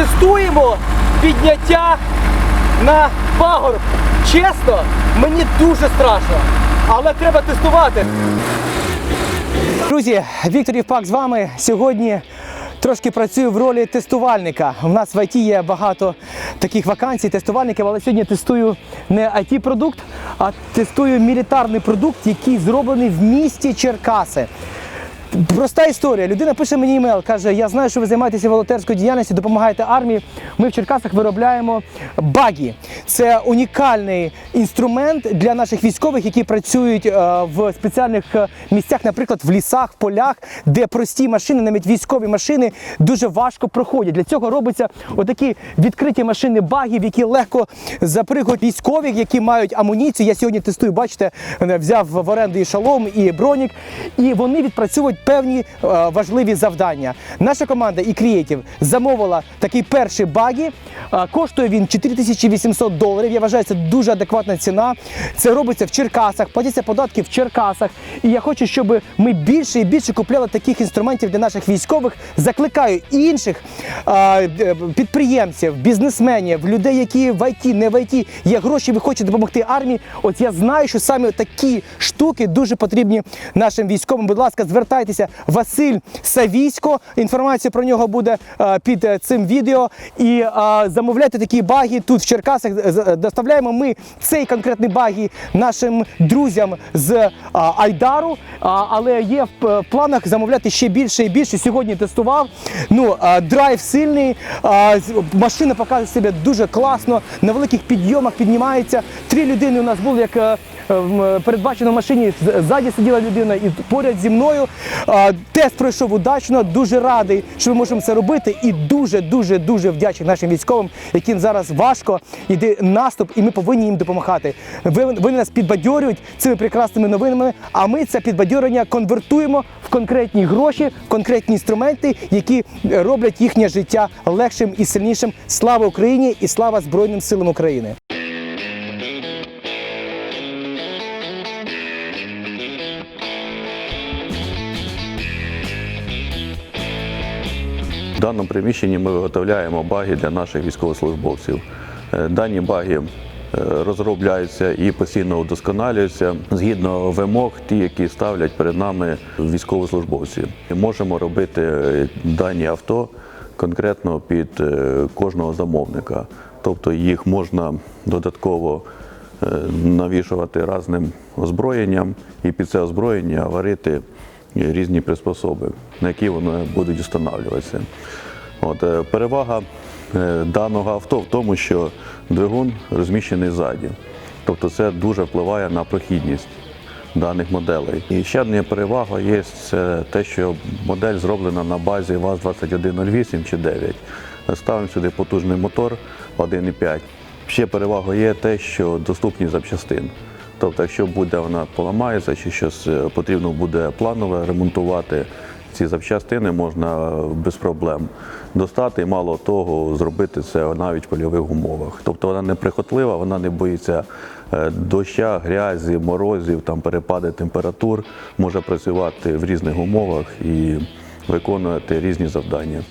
Тестуємо підняття на пагорб. Чесно, мені дуже страшно, але треба тестувати. Друзі, Віктор Євпак з вами сьогодні. Трошки працюю в ролі тестувальника. У нас в ІТ є багато таких вакансій, тестувальників, але сьогодні тестую не it продукт а тестую мілітарний продукт, який зроблений в місті Черкаси. Проста історія. Людина пише мені емейл, каже: Я знаю, що ви займаєтеся волонтерською діяльністю, допомагаєте армії. Ми в Черкасах виробляємо багі. Це унікальний інструмент для наших військових, які працюють е, в спеціальних е, місцях, наприклад, в лісах, в полях, де прості машини, навіть військові машини, дуже важко проходять. Для цього робиться отакі відкриті машини багів, які легко запригують військових, які мають амуніцію. Я сьогодні тестую, бачите, е, взяв в оренду і шалом, і бронік, і вони відпрацьовують певні е, важливі завдання. Наша команда і Creative замовила такий перший багі. Е, Коштує він 4800 доларів. Я вважаю, це дуже адекватна ціна. Це робиться в Черкасах, платяться податки в Черкасах. І я хочу, щоб ми більше і більше купляли таких інструментів для наших військових. Закликаю інших е, підприємців, бізнесменів, людей, які в ІТ, не в ІТ, є гроші, ви хочете допомогти армії. От я знаю, що саме такі штуки дуже потрібні нашим військовим. Будь ласка, звертайтеся. Василь Савісько. Інформація про нього буде е, під е, цим відео. І е, замовляйте такі баги тут в Черкасах. Доставляємо ми цей конкретний баги нашим друзям з Айдару. Але є в планах замовляти ще більше і більше. Сьогодні тестував. Ну, драйв сильний, машина показує себе дуже класно. На великих підйомах піднімається. Три людини у нас були як. Передбачено в машині ззаді сиділа людина і поряд зі мною. Тест пройшов удачно. Дуже радий, що ми можемо це робити. І дуже, дуже, дуже вдячний нашим військовим, яким зараз важко йде наступ, і ми повинні їм допомагати. Вони нас підбадьорюють цими прекрасними новинами. А ми це підбадьорення конвертуємо в конкретні гроші, в конкретні інструменти, які роблять їхнє життя легшим і сильнішим. Слава Україні і слава Збройним силам України! В даному приміщенні ми виготовляємо баги для наших військовослужбовців. Е, Дані баги е, розробляються і постійно удосконалюються згідно вимог, ті, які ставлять перед нами військовослужбовці. І Можемо робити е, дані авто конкретно під кожного замовника. Тобто їх можна додатково навішувати різним озброєнням і під це озброєння варити різні приспособи, на які вони будуть встановлюватися. От, е, перевага е, даного авто в тому, що двигун розміщений ззаді. Тобто це дуже впливає на прохідність даних моделей. І ще одна перевага є це те, що модель зроблена на базі ВАЗ-2108 чи 9. Ставимо сюди потужний мотор 1,5. Ще перевага є те, що доступні запчастин. Тобто, якщо буде вона поламається чи щось е, потрібно буде планове ремонтувати, ці запчастини можна без проблем достати і мало того, зробити це навіть в польових умовах. Тобто вона не прихотлива, вона не боїться е, доща, грязі, морозів, там перепади температур, може працювати в різних умовах і виконувати різні завдання.